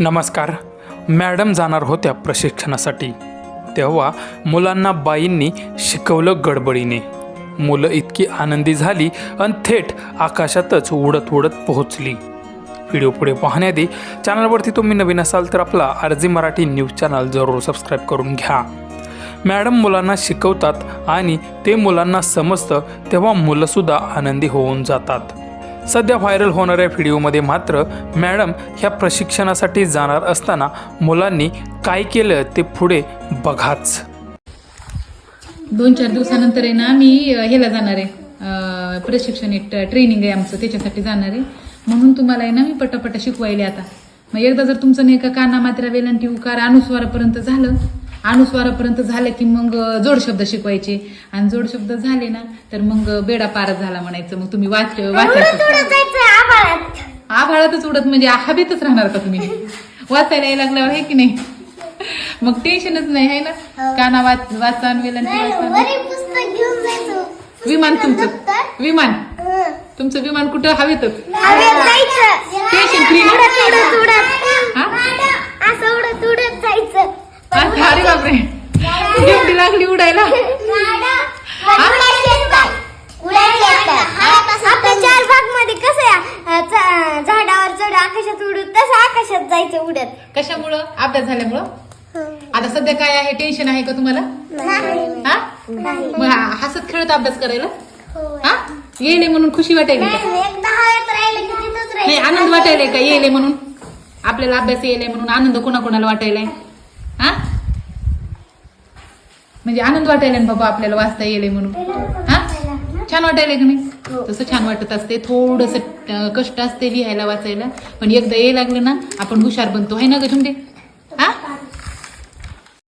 नमस्कार. मॅडम जाणार होत्या प्रशिक्षणासाठी. तेव्हा मुलांना बाईंनी शिकवलं गडबडीने. मुलं इतकी आनंदी झाली आणि थेट आकाशातच उडत उडत पोहोचली. व्हिडिओ पुढे पाहण्याआधी चॅनलवरती तुम्ही नवीन असाल तर आपला आरजी मराठी न्यूज चॅनल जरूर सबस्क्राईब करून घ्या. मॅडम मुलांना शिकवतात आणि ते मुलांना समजतं तेव्हा मुलंसुद्धा आनंदी होऊन जातात. सध्या व्हायरल होणाऱ्या व्हिडिओमध्ये मात्र मॅडम ह्या प्रशिक्षणासाठी जाणार असताना मुलांनी काय केलं ते पुढे बघाच. दोन चार दिवसानंतर आहे ना मी ह्याला जाणार आहे. प्रशिक्षण एक ट्रेनिंग आहे आमचं त्याच्यासाठी जाणार आहे. म्हणून तुम्हाला आहे ना मी पटापटा शिकवायले आता. मग एकदा जर तुमचं नाही का काना मात्रा वेलांटी उकार अनुस्वारापर्यंत झालं अनुस्वारापर्यंत झालं की मग अ, जोड शब्द शिकवायचे. आणि जोड शब्द झाले ना तर मग बेडा पार झाला म्हणायचं. मग तुम्ही वाच वाचायचं. आभाळातच उडत म्हणजे हवेतच राहणार का तुम्ही? वाचायला यायला लागल्यावर आहे की नाही? मग टेन्शनच नाही आहे ना? काना वाच जायचं. विमान तुमचं? विमान. हं. तुमचं विमान कुठं? हवेतच. हवेत जायचं Station free ना? उडत उडत उडत हा? असं उडत उडत जायचं अच्छा, अरे बापरे ड्युटी आपल्या चार भागमध्ये कसं झाडावर चढ आकाशात उडत तसं आकाशात जायचं उडत. कशामुळं? अभ्यास झाल्यामुळं? आता सध्या काय आहे? टेन्शन आहे का तुम्हाला? हा? मग हा- हसत खेळत अभ्यास करायला? हा? येले म्हणून खुशी वाटायली नाही. आनंद वाटायलाय का? येले म्हणून? आपल्याला अभ्यास येले म्हणून आनंद कोणाकोणाला वाटायलाय? हा? म्हणजे आनंद वाटायला ना बाबा आपल्याला वाचता येईल म्हणून. हा? छान वाटायला की नाही? तसं छान वाटत असते. थोडस कष्ट असते लिहायला वाचायला. पण एकदा ये लागलं ना आपण हुशार बनतो. आहे ना ग